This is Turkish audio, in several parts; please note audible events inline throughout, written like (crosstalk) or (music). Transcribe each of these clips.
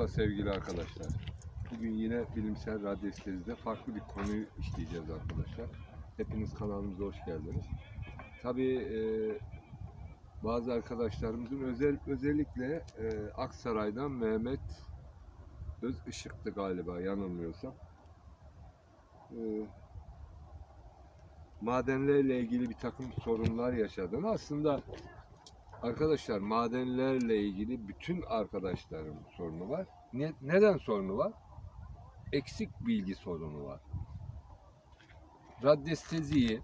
Merhaba sevgili arkadaşlar. Bugün yine bilimsel radyestezide farklı bir konuyu işleyeceğiz arkadaşlar. Hepiniz kanalımıza hoş geldiniz. Tabii e, bazı arkadaşlarımızın özel özellikle e, Aksaray'dan Mehmet Öz Işık'tı galiba yanılmıyorsam. E, madenlerle ilgili bir takım sorunlar yaşadığını aslında Arkadaşlar madenlerle ilgili bütün arkadaşlarım sorunu var. Ne, neden sorunu var? Eksik bilgi sorunu var. Radyesteziyi,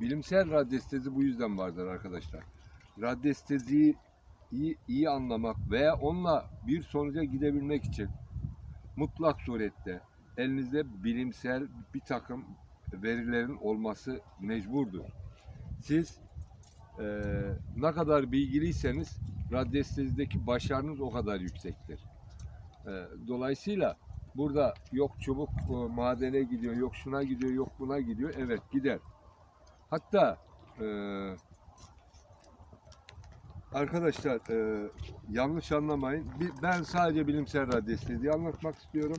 bilimsel radyestezi bu yüzden vardır arkadaşlar. Radyesteziyi iyi, iyi anlamak veya onunla bir sonuca gidebilmek için mutlak surette elinizde bilimsel bir takım verilerin olması mecburdur. Siz ee, ne kadar bilgiliyseniz radyestezdeki başarınız o kadar yüksektir. Ee, dolayısıyla burada yok çubuk e, madene gidiyor, yok şuna gidiyor, yok buna gidiyor. Evet gider. Hatta e, arkadaşlar e, yanlış anlamayın. Ben sadece bilimsel radyestezi anlatmak istiyorum.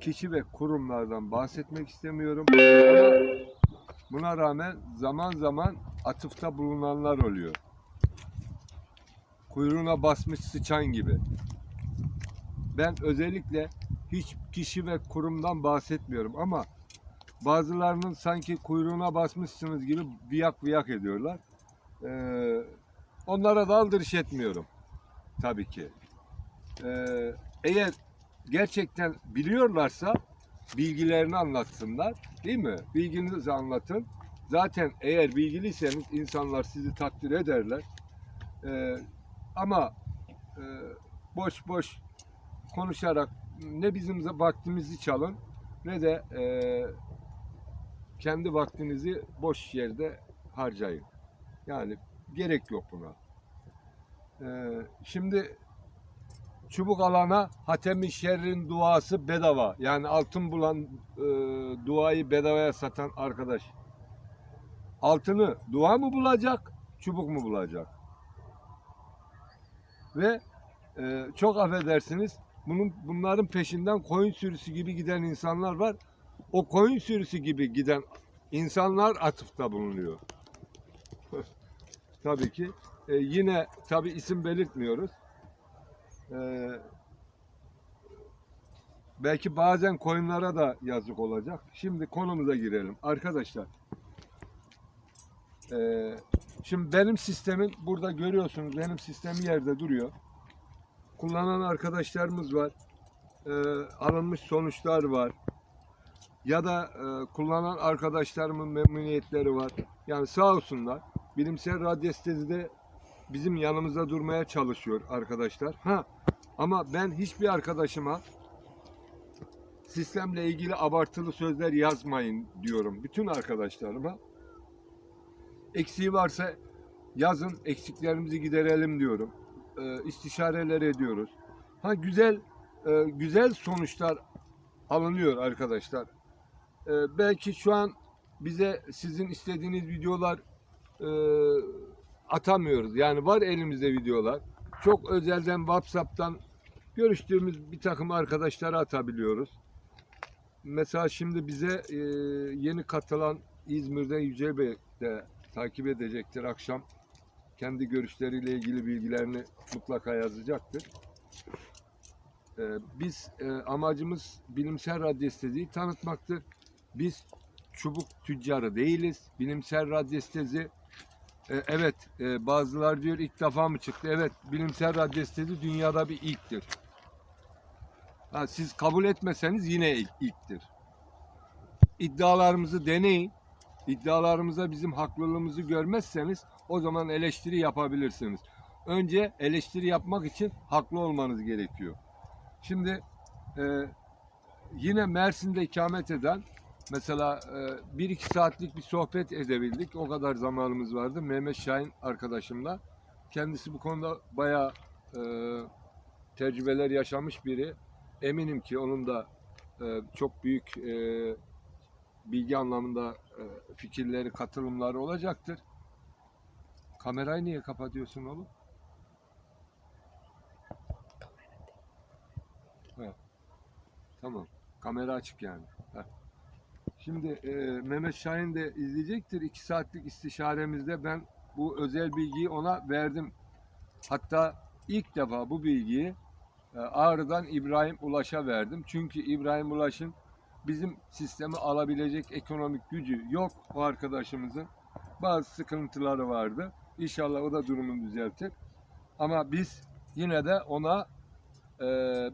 Kişi ve kurumlardan bahsetmek istemiyorum. Buna rağmen zaman zaman atıfta bulunanlar oluyor. Kuyruğuna basmış sıçan gibi. Ben özellikle hiç kişi ve kurumdan bahsetmiyorum ama bazılarının sanki kuyruğuna basmışsınız gibi viyak viyak ediyorlar. Ee, onlara da aldırış etmiyorum. Tabii ki. Ee, eğer gerçekten biliyorlarsa bilgilerini anlatsınlar. Değil mi? Bilginizi anlatın. Zaten eğer bilgiliyseniz insanlar sizi takdir ederler. Ee, ama e, boş boş konuşarak ne bizim vaktimizi çalın ne de e, kendi vaktinizi boş yerde harcayın. Yani gerek yok buna. Ee, şimdi çubuk alana Hatem-i Şerrin duası bedava. Yani altın bulan e, duayı bedavaya satan arkadaş. Altını dua mı bulacak, çubuk mu bulacak? Ve e, çok affedersiniz bunun bunların peşinden koyun sürüsü gibi giden insanlar var. O koyun sürüsü gibi giden insanlar atıfta bulunuyor. (laughs) tabii ki. E, yine tabii isim belirtmiyoruz. E, belki bazen koyunlara da yazık olacak. Şimdi konumuza girelim. Arkadaşlar ee, şimdi benim sistemim burada görüyorsunuz benim sistem yerde duruyor. Kullanan arkadaşlarımız var. Ee, alınmış sonuçlar var. Ya da e, kullanan arkadaşlarımın memnuniyetleri var. Yani sağ olsunlar. Bilimsel radyestezide bizim yanımızda durmaya çalışıyor arkadaşlar. Ha ama ben hiçbir arkadaşıma sistemle ilgili abartılı sözler yazmayın diyorum bütün arkadaşlarıma. Eksiği varsa yazın eksiklerimizi giderelim diyorum. E, istişareler ediyoruz. Ha güzel e, güzel sonuçlar alınıyor arkadaşlar. E, belki şu an bize sizin istediğiniz videolar e, atamıyoruz. Yani var elimizde videolar. Çok özelden WhatsApp'tan görüştüğümüz bir takım arkadaşlara atabiliyoruz. Mesela şimdi bize e, yeni katılan İzmir'den Yücel Bey de takip edecektir. Akşam kendi görüşleriyle ilgili bilgilerini mutlaka yazacaktır. Ee, biz e, amacımız bilimsel radyestezi tanıtmaktır. Biz çubuk tüccarı değiliz. Bilimsel radyestezi e, evet e, bazılar diyor ilk defa mı çıktı? Evet bilimsel radyestezi dünyada bir ilktir. Ha, siz kabul etmeseniz yine ilk, ilktir. İddialarımızı deneyin iddialarımıza bizim haklılığımızı görmezseniz o zaman eleştiri yapabilirsiniz. Önce eleştiri yapmak için haklı olmanız gerekiyor. Şimdi e, yine Mersin'de ikamet eden mesela e, bir iki saatlik bir sohbet edebildik. O kadar zamanımız vardı. Mehmet Şahin arkadaşımla. Kendisi bu konuda bayağı e, tecrübeler yaşamış biri. Eminim ki onun da e, çok büyük e, bilgi anlamında fikirleri, katılımları olacaktır. Kamerayı niye kapatıyorsun oğlum? Tamam. Kamera açık yani. Heh. Şimdi e, Mehmet Şahin de izleyecektir. İki saatlik istişaremizde ben bu özel bilgiyi ona verdim. Hatta ilk defa bu bilgiyi e, Ağrı'dan İbrahim Ulaş'a verdim. Çünkü İbrahim Ulaş'ın bizim sistemi alabilecek ekonomik gücü yok o arkadaşımızın. Bazı sıkıntıları vardı. İnşallah o da durumunu düzeltir. Ama biz yine de ona e,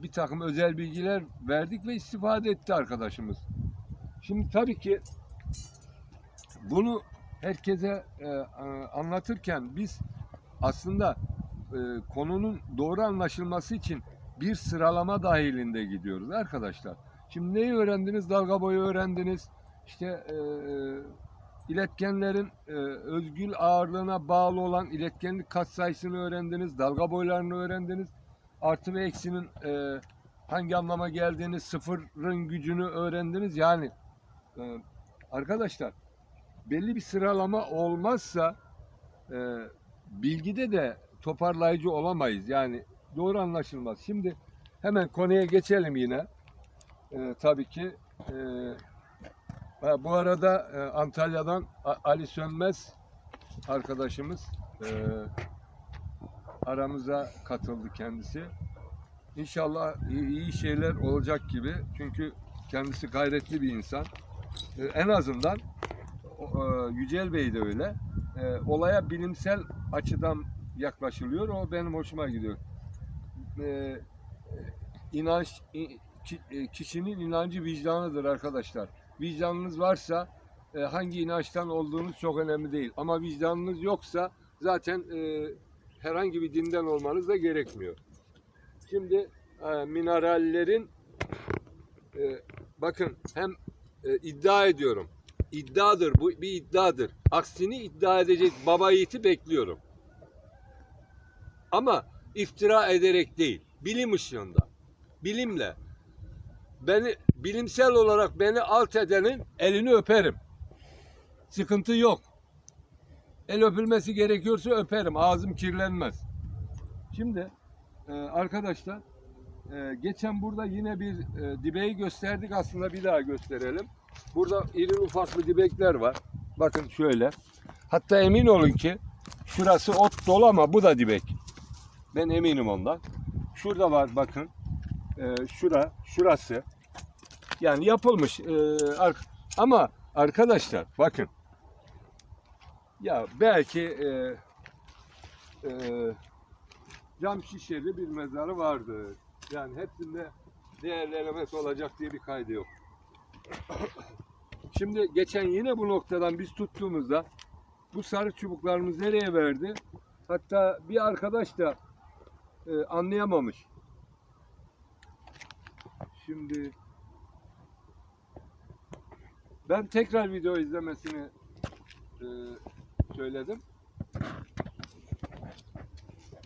bir takım özel bilgiler verdik ve istifade etti arkadaşımız. Şimdi tabii ki bunu herkese e, anlatırken biz aslında e, konunun doğru anlaşılması için bir sıralama dahilinde gidiyoruz arkadaşlar. Şimdi neyi öğrendiniz? Dalga boyu öğrendiniz. İşte e, iletkenlerin e, özgül ağırlığına bağlı olan iletkenlik katsayısını öğrendiniz. Dalga boylarını öğrendiniz. Artı ve eksinin e, hangi anlama geldiğini, sıfırın gücünü öğrendiniz. Yani e, arkadaşlar belli bir sıralama olmazsa e, bilgide de toparlayıcı olamayız. Yani doğru anlaşılmaz. Şimdi hemen konuya geçelim yine. E, tabii ki e, bu arada e, Antalya'dan Ali Sönmez arkadaşımız e, aramıza katıldı kendisi. İnşallah iyi, iyi şeyler olacak gibi. Çünkü kendisi gayretli bir insan. E, en azından e, Yücel Bey de öyle. E, olaya bilimsel açıdan yaklaşılıyor. O benim hoşuma gidiyor. E, inanç kişinin inancı vicdanıdır arkadaşlar. Vicdanınız varsa e, hangi inançtan olduğunuz çok önemli değil. Ama vicdanınız yoksa zaten e, herhangi bir dinden olmanız da gerekmiyor. Şimdi e, minerallerin e, bakın hem e, iddia ediyorum. İddiadır bu bir iddiadır. Aksini iddia edecek baba yiğiti bekliyorum. Ama iftira ederek değil, bilim ışığında, bilimle beni bilimsel olarak beni alt edenin elini öperim. Sıkıntı yok. El öpülmesi gerekiyorsa öperim. Ağzım kirlenmez. Şimdi e, arkadaşlar e, geçen burada yine bir e, dibeği gösterdik aslında bir daha gösterelim. Burada iri ufaklı dibekler var. Bakın şöyle. Hatta emin olun ki şurası ot dolu ama bu da dibek. Ben eminim ondan. Şurada var bakın. E, şura, şurası. Yani yapılmış. E, ar- ama arkadaşlar bakın. Ya belki e, e, cam şişeli bir mezarı vardı. Yani hepsinde değerlenmesi olacak diye bir kaydı yok. Şimdi geçen yine bu noktadan biz tuttuğumuzda bu sarı çubuklarımız nereye verdi? Hatta bir arkadaş da e, anlayamamış. Şimdi ben tekrar video izlemesini e, söyledim.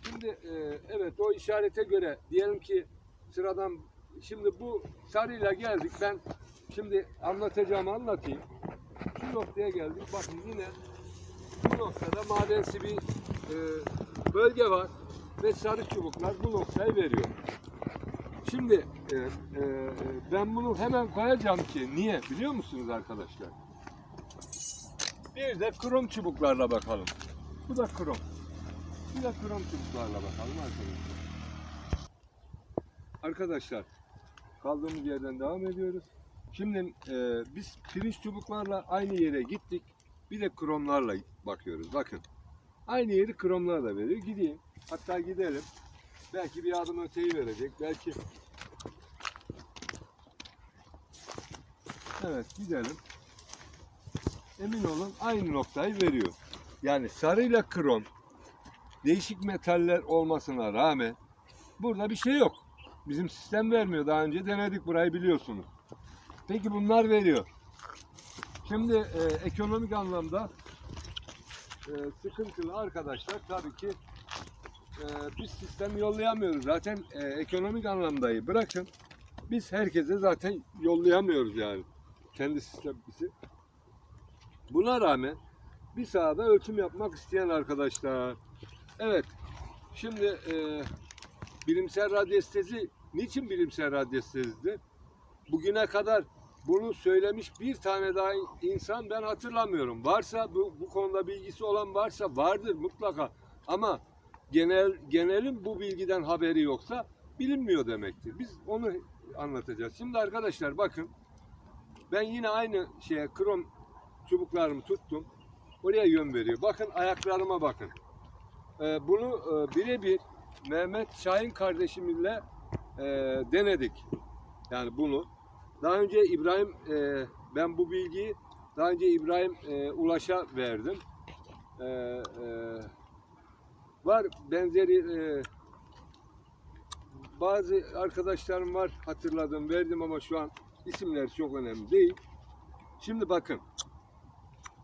Şimdi e, evet o işarete göre diyelim ki sıradan şimdi bu sarıyla geldik. Ben şimdi anlatacağımı anlatayım. Şu noktaya geldik. Bakın yine bu noktada madensi bir e, bölge var ve sarı çubuklar bu noktayı veriyor. Şimdi e, e, ben bunu hemen koyacağım ki niye biliyor musunuz arkadaşlar? Bir de krom çubuklarla bakalım. Bu da krom. Bir de krom çubuklarla bakalım arkadaşlar. Arkadaşlar kaldığımız yerden devam ediyoruz. Şimdi e, biz pirinç çubuklarla aynı yere gittik. Bir de kromlarla bakıyoruz. Bakın. Aynı yeri kromlarla veriyor. Gideyim. Hatta gidelim. Belki bir adım öteyi verecek. Belki Evet gidelim. Emin olun aynı noktayı veriyor. Yani sarıyla krom değişik metaller olmasına rağmen burada bir şey yok. Bizim sistem vermiyor. Daha önce denedik burayı biliyorsunuz. Peki bunlar veriyor. Şimdi e, ekonomik anlamda e, sıkıntılı arkadaşlar tabii ki e, biz sistem yollayamıyoruz. Zaten e, ekonomik anlamdayı bırakın. Biz herkese zaten yollayamıyoruz yani. Kendi sistemimizi. Buna rağmen bir sahada ölçüm yapmak isteyen arkadaşlar. Evet. Şimdi e, bilimsel radyestezi niçin bilimsel radyestezdi? bugüne kadar bunu söylemiş bir tane daha insan ben hatırlamıyorum. Varsa bu, bu konuda bilgisi olan varsa vardır mutlaka. Ama genel genelin bu bilgiden haberi yoksa bilinmiyor demektir. Biz onu anlatacağız. Şimdi arkadaşlar bakın ben yine aynı şeye krom çubuklarımı tuttum. Oraya yön veriyor. Bakın ayaklarıma bakın. Ee, bunu e, birebir Mehmet Şahin kardeşimizle e, denedik. Yani bunu. Daha önce İbrahim e, ben bu bilgiyi daha önce İbrahim e, Ulaş'a verdim. E, e, var benzeri e, bazı arkadaşlarım var hatırladım verdim ama şu an isimler çok önemli değil. Şimdi bakın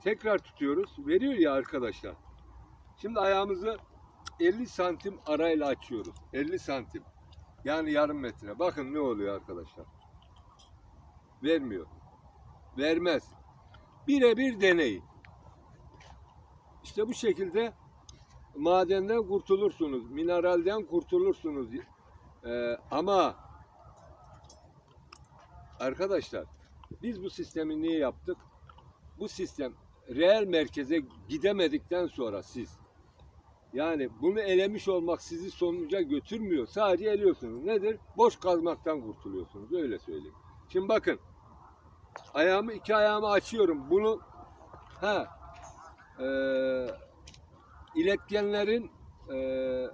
tekrar tutuyoruz. Veriyor ya arkadaşlar. Şimdi ayağımızı 50 santim arayla açıyoruz. 50 santim. Yani yarım metre. Bakın ne oluyor arkadaşlar. Vermiyor. Vermez. Birebir deneyin. İşte bu şekilde madenden kurtulursunuz. Mineralden kurtulursunuz. Ee, ama arkadaşlar biz bu sistemi niye yaptık? Bu sistem reel merkeze gidemedikten sonra siz yani bunu elemiş olmak sizi sonuca götürmüyor. Sadece eliyorsunuz. Nedir? Boş kazmaktan kurtuluyorsunuz. Öyle söyleyeyim. Şimdi bakın. Ayağımı iki ayağımı açıyorum. Bunu ha e, iletkenlerin e, e,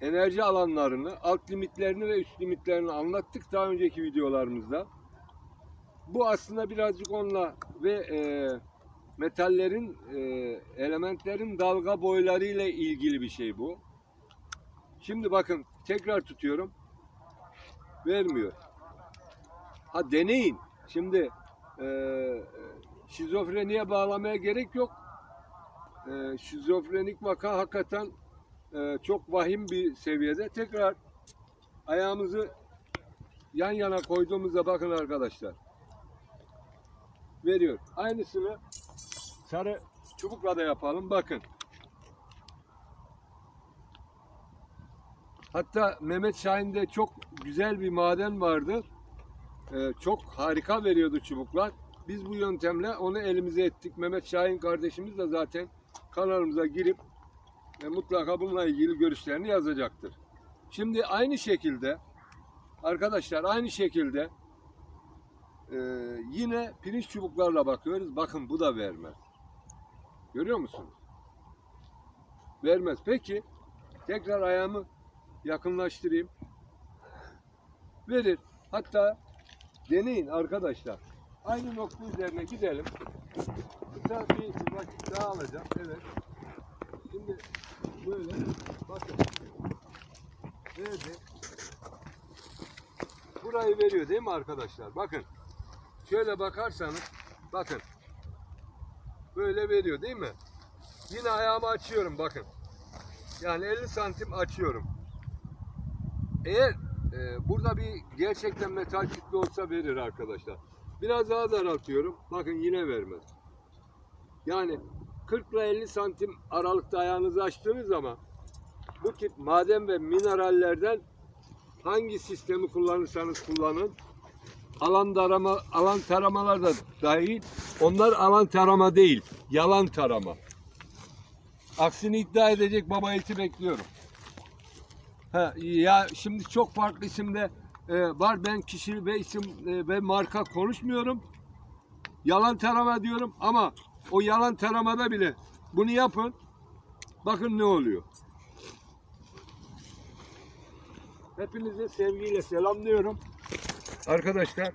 enerji alanlarını, alt limitlerini ve üst limitlerini anlattık daha önceki videolarımızda. Bu aslında birazcık onunla ve e, metallerin, e, elementlerin dalga boyları ile ilgili bir şey bu. Şimdi bakın tekrar tutuyorum. Vermiyor. Ha deneyin. Şimdi e, şizofreniye bağlamaya gerek yok. E, şizofrenik vaka hakikaten e, çok vahim bir seviyede. Tekrar ayağımızı yan yana koyduğumuzda bakın arkadaşlar. Veriyor. Aynısını sarı çubukla da yapalım. Bakın. Hatta Mehmet Şahin'de çok güzel bir maden vardı. Ee, çok harika veriyordu çubuklar. Biz bu yöntemle onu elimize ettik. Mehmet Şahin kardeşimiz de zaten kanalımıza girip e, mutlaka bununla ilgili görüşlerini yazacaktır. Şimdi aynı şekilde arkadaşlar aynı şekilde e, yine pirinç çubuklarla bakıyoruz. Bakın bu da vermez. Görüyor musunuz? Vermez. Peki tekrar ayağımı yakınlaştırayım. Verir. Hatta deneyin arkadaşlar. Aynı nokta üzerine gidelim. Kısa bir vakit daha alacağım. Evet. Şimdi böyle bakın. Verdi. Burayı veriyor değil mi arkadaşlar? Bakın. Şöyle bakarsanız bakın. Böyle veriyor değil mi? Yine ayağımı açıyorum bakın. Yani 50 santim açıyorum. Eğer e, burada bir gerçekten metal kütle olsa verir arkadaşlar. Biraz daha daraltıyorum. Bakın yine vermez. Yani 40 ile 50 santim aralıkta ayağınızı açtığınız zaman bu tip maden ve minerallerden hangi sistemi kullanırsanız kullanın alan tarama alan taramalar da dahil. Onlar alan tarama değil, yalan tarama. Aksini iddia edecek baba eti bekliyorum. Ha, ya şimdi çok farklı isimde e, var. Ben kişi ve isim e, ve marka konuşmuyorum. Yalan tarama diyorum ama o yalan taramada bile bunu yapın. Bakın ne oluyor. Hepinizi sevgiyle selamlıyorum. Arkadaşlar